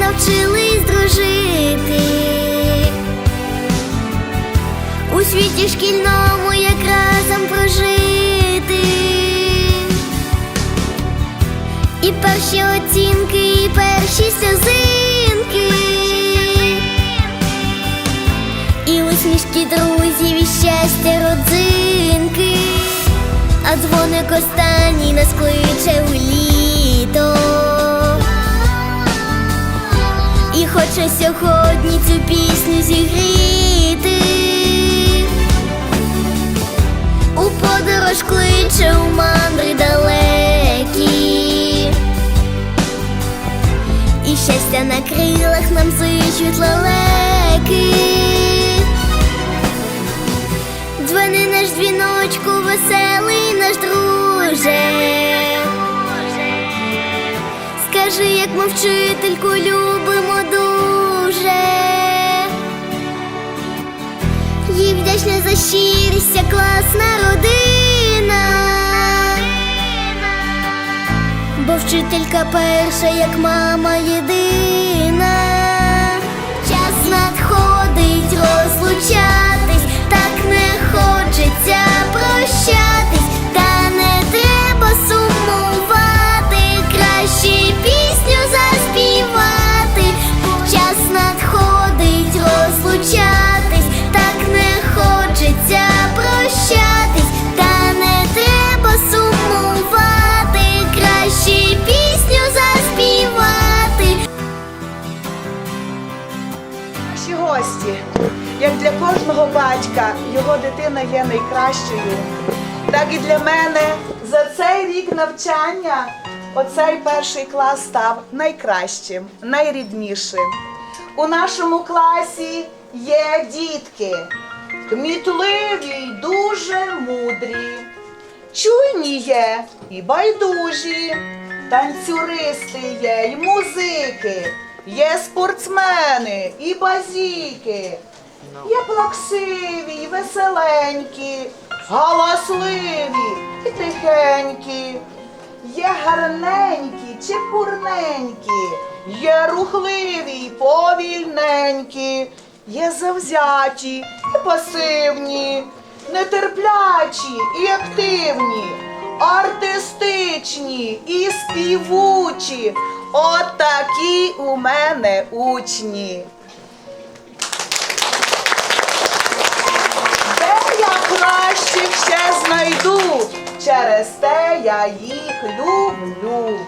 навчились дружити. У світі шкільному як разом прожити. І перші оцінки, і перші сльозинки. І усмішки друзів, і щастя родзинки. А дзвоник останній нас кличе у літо. Хоче сьогодні цю пісню зігріти. У подорож кличе у мандри далекі. І щастя на крилах нам зичуть лелеки. Дзвони наш дзвіночку, веселий наш друже. Скажи, як ми вчительку любимо щирість, класна родина. Бо вчителька перша, як мама єдина. Наші гості, як для кожного батька, його дитина є найкращою. Так і для мене за цей рік навчання оцей перший клас став найкращим, найріднішим. У нашому класі є дітки, кмітливі й дуже мудрі, чуйні є і байдужі, танцюристи є й музики, є спортсмени і базіки, є плаксиві й веселенькі, галасливі і тихенькі, є гарненькі, чепурненькі, є рухливі й повільненькі, є завзяті і пасивні, нетерплячі і активні, артистичні і співучі. От такі у мене учні. Де я кращих ще знайду, через те я їх люблю.